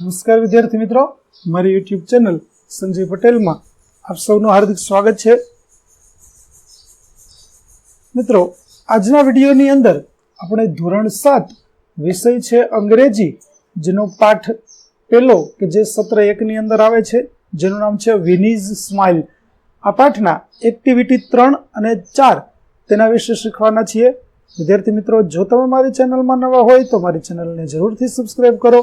નમસ્કાર વિદ્યાર્થી મિત્રો. મારી યુટ્યુબ ચેનલ સંજય પટેલમાં આપ સૌનું હાર્દિક સ્વાગત છે. મિત્રો, આજના વિડીયોની અંદર આપણે ધોરણ સાત વિષય છે અંગ્રેજી, જેનો પાઠ પહેલો કે જે સત્ર એકની અંદર આવે છે, જેનું નામ છે વિનીઝ સ્માઇલ આ પાઠના એક્ટિવિટી ત્રણ અને ચાર તેના વિશે શીખવાના છીએ. વિદ્યાર્થી મિત્રો, જો તમે મારી ચેનલમાં નવા હોય તો મારી ચેનલને જરૂરથી સબસ્ક્રાઈબ કરો.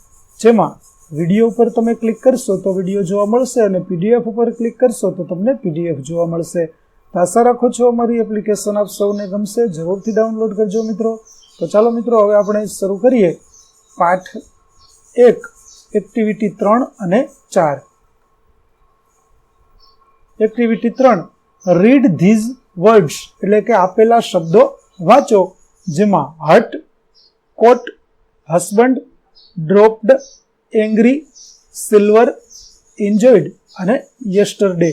જેમાં વીડિયો ઉપર તમે ક્લિક કરશો તો વીડિયો જોવા મળશે અને પીડીએફ ઉપર ક્લિક કરશો તો તમને પીડીએફ જોવા મળશે. તો આશા રાખો છો અમારી એપ્લિકેશન આપ સૌને ગમશે. જરૂરથી ડાઉનલોડ કરજો મિત્રો. તો ચાલો મિત્રો, હવે આપણે શરૂ કરીએ. પાઠ એક એક્ટિવિટી ત્રણ અને ચાર. એક્ટિવિટી ત્રણ રીડ ધીઝ વર્ડ્સ એટલે કે આપેલા શબ્દો વાંચો, જેમાં hut coat husband dropped angry silver enjoyed અને યસ્ટરડે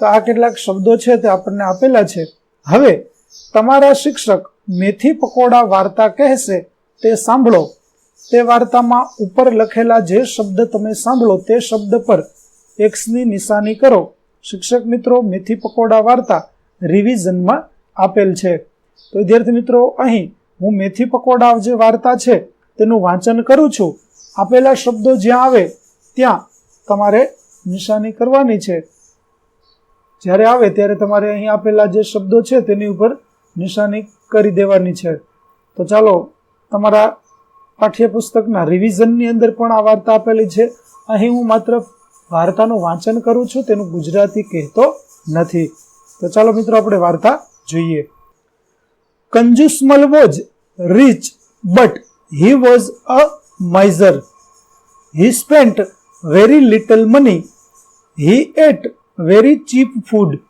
તો આ કેટલાક શબ્દો છે તે આપણને આપેલા છે. હવે, તમારા શિક્ષક મેથી પકોડા વાર્તા કહેશે તે સાંભળો. તે વાર્તામાં ઉપર લખેલા જે શબ્દ તમે સાંભળો તે શબ્દ પર એક્સની નિશાની કરો. શિક્ષક મિત્રો, મેથી પકોડા વાર્તા રિવિઝનમાં આપેલ છે. તો વિદ્યાર્થી મિત્રો, અહીં હું મેથી પકોડા જે વાર્તા છે તેનું વાંચન કરું છું. આપેલા શબ્દો જ્યાં આવે, ત્યાં તમારે નિશાની કરવાની છે. જ્યારે આવે, ત્યારે તમારે અહીં આપેલા જે શબ્દો છે, તેની ઉપર નિશાની કરી દેવાની છે. તો ચાલો, તમારા પાઠ્યપુસ્તકના રિવિઝનની અંદર પણ આ વાર્તા આપેલી છે. અહીં હું માત્ર વાર્તાનું વાંચન કરું છું, તેનું ગુજરાતી કહેતો નથી. તો ચાલો મિત્રો, આપણે વાર્તા જોઈએ. કંજુસ મલવો જ rich, but. he was a miser. He spent very little money. He ate very cheap food.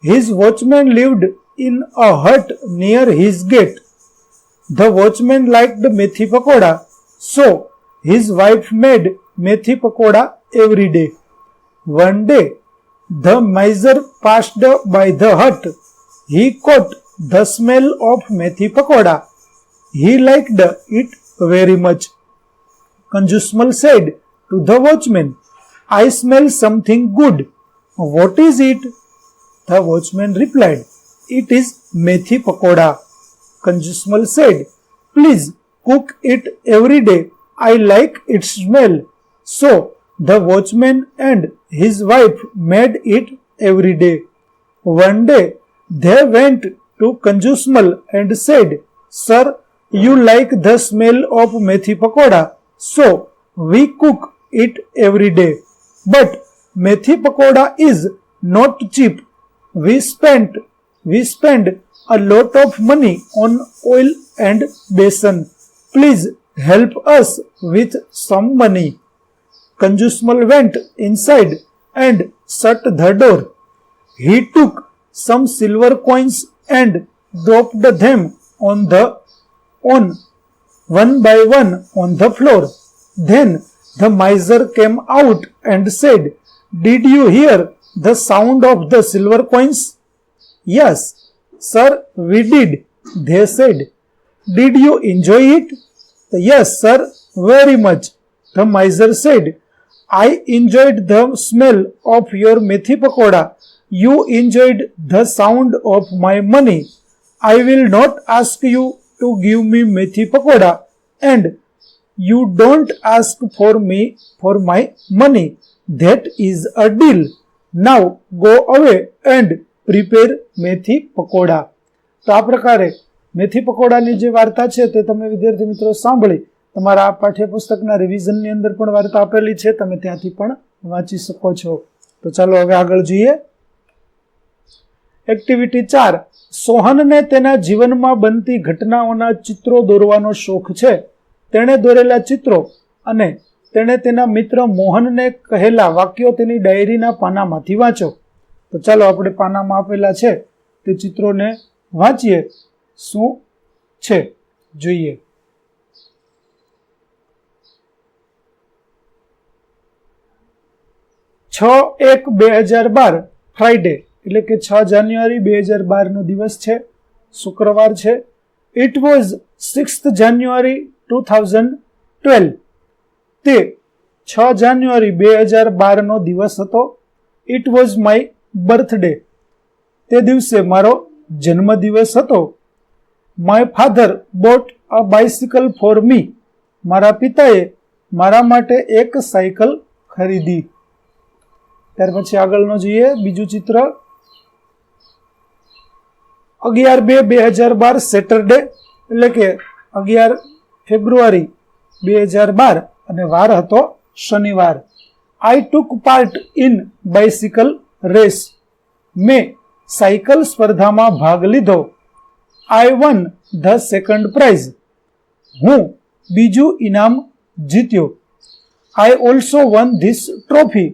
His watchman lived in a hut near his gate. The watchman liked methi pakoda, so his wife made methi pakoda every day. One day, the miser passed by the hut. He caught the smell of methi pakoda he liked it very much. Conjusmal said to the watchman, I smell something good. What is it? The watchman replied, It is methi pakoda. Conjusmal said, Please cook it every day. I like its smell. So the watchman and his wife made it every day. One day they went to Conjusmal and said, Sir, you like the smell of methi pakoda. So we cook it every day. But methi pakoda is not cheap. We spent we spend a lot of money on oil and besan. Please help us with some money. Conjusmal went inside and shut the door. He took some silver coins and dropped them on the on one by one on the floor. Then the miser came out and said, Did you hear the sound of the silver coins? Yes, sir, we did, they said. Did you enjoy it? Yes, sir, very much. The miser said, I enjoyed the smell of your methi pakoda. You enjoyed the sound of my money. I will not ask you to give me methi pakoda and you don't ask for me, for my money. That is a deal. Now go away and prepare મેથી પકોડા તો આ પ્રકારે મેથી પકોડાની જે વાર્તા છે તે તમે વિદ્યાર્થી મિત્રો સાંભળી. તમારા આ પાઠ્યપુસ્તકના રિવિઝનની અંદર પણ વાર્તા આપેલી છે. તમે ત્યાંથી પણ વાંચી શકો છો. તો ચાલો હવે આગળ જોઈએ. એક્ટિવિટી ચાર. સોહનને તેના જીવનમાં બનતી ઘટનાઓના ચિત્રો દોરવાનો શોખ છે. તેણે દોરેલા ચિત્રો અને તેણે તેના મિત્ર મોહનને કહેલા વાક્યો તેની ડાયરીના પાનામાંથી વાંચો. તો ચાલો આપણે પાનામાં આપેલા છે. તે ચિત્રોને વાંચીએ. શું છે? જોઈએ. છ એક બે હજાર બાર ફ્રાઈડે એટલે કે છ જાન્યુઆરી બે હજાર બારનો દિવસ છે, શુક્રવાર છે. It was six January two thousand twelve તે છ જાન્યુઆરી બે હજાર બારનો દિવસ હતો. ઇટ વોઝ માય બર્થડે તે દિવસે મારો જન્મદિવસ હતો. My father bought a bicycle for me મારા પિતાએ મારા માટે એક સાયકલ ખરીદી. ત્યાર પછી આગળનો જોઈએ, બીજું ચિત્ર. અગિયાર બે બે હજાર બાર સેટરડે એટલે કે અગિયાર ફેબ્રુઆરી બે હજાર બાર અને વાર હતો શનિવાર. I took part in bicycle race મેં સાયકલ સ્પર્ધામાં ભાગ લીધો. I won the second prize હું બીજું ઇનામ જીત્યો. I also won this trophy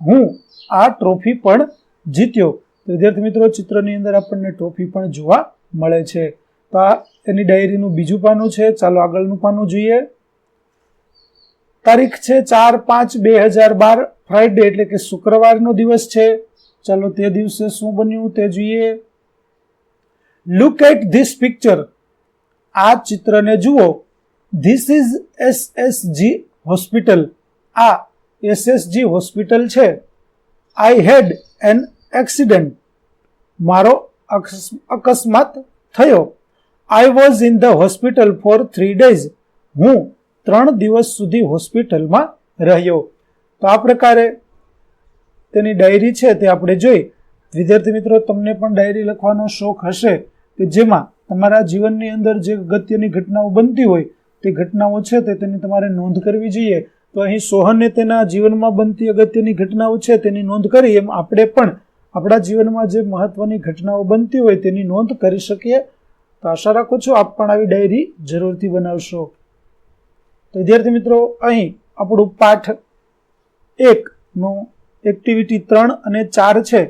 હું આ ટ્રોફી પણ જીત્યો. તો વિદ્યાર્થી મિત્રો, ચિત્રની અંદર આપણને ટ્રોફી પણ જોવા મળે છે. તો આ એની ડાયરીનું બીજું પાનું છે. ચાલો આગળનું પાનું જોઈએ. તારીખ છે ચાર પાંચ બે હજાર બાર ફ્રાઈડે એટલે કે શુક્રવારનો દિવસ છે. ચાલો તે દિવસે શું બન્યું તે જોઈએ. લુક એટ ધીસ પિક્ચર આ ચિત્રને જુઓ. This is S S G hospital આ એસએસજી હોસ્પિટલ છે. આઈ હેડ એન એક્સિડન્ટ મારો અકસ્માત થયો. I was in the hospital for three days હું ત્રણ દિવસ સુધી હોસ્પિટલમાં રહ્યો. તો આ પ્રકારે તેની ડાયરી છે તે આપણે જોઈ. વિદ્યાર્થી મિત્રો, તમને પણ ડાયરી લખવાનો શોખ હશે કે જેમાં તમારા જીવનની અંદર જે અગત્યની ઘટનાઓ બનતી હોય, તે ઘટનાઓ છે તે તેની તમારે નોંધ કરવી જોઈએ. તો અહીં સોહને તેના જીવનમાં બનતી અગત્યની ઘટનાઓ છે તેની નોંધ કરી. એમ આપણે પણ આપણા જીવનમાં જે મહત્વની ઘટનાઓ બનતી હોય તેની નોંધ કરી શકીએ, તો આશા રાખું છું આપ પણ આવી ડાયરી જરૂરથી બનાવશો. તો વિદ્યાર્થી મિત્રો, અહીં આપણું પાઠ એકનું એક્ટિવિટી ત્રણ અને ચાર છે,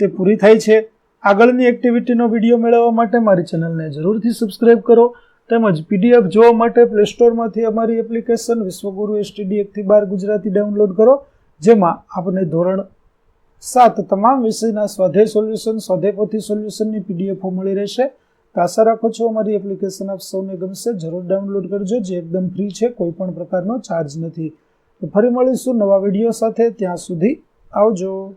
તે પૂરી થાય છે. આગળની એક્ટિવિટીનો વીડિયો મેળવવા માટે મારી ચેનલને જરૂરથી સબસ્ક્રાઈબ કરો, તેમજ પીડીએફ જોવા માટે પ્લે સ્ટોરમાંથી અમારી એપ્લિકેશન વિશ્વગુરુ એસટીડી એકથી બાર ગુજરાતી ડાઉનલોડ કરો, જેમાં આપને ધોરણ સાત તમામ વિષયના સ્વાધે સોલ્યુશન સ્વાધ્યાય પોથી સોલ્યુશનની પીડીએફો મળી રહેશે. તો આશા રાખો છો અમારી એપ્લિકેશન આપ સૌને ગમશે. જરૂર ડાઉનલોડ કરજો, જે એકદમ ફ્રી છે, કોઈ પણ પ્રકારનો ચાર્જ નથી. તો ફરી મળીશું નવા વીડિયો સાથે. ત્યાં સુધી આવજો.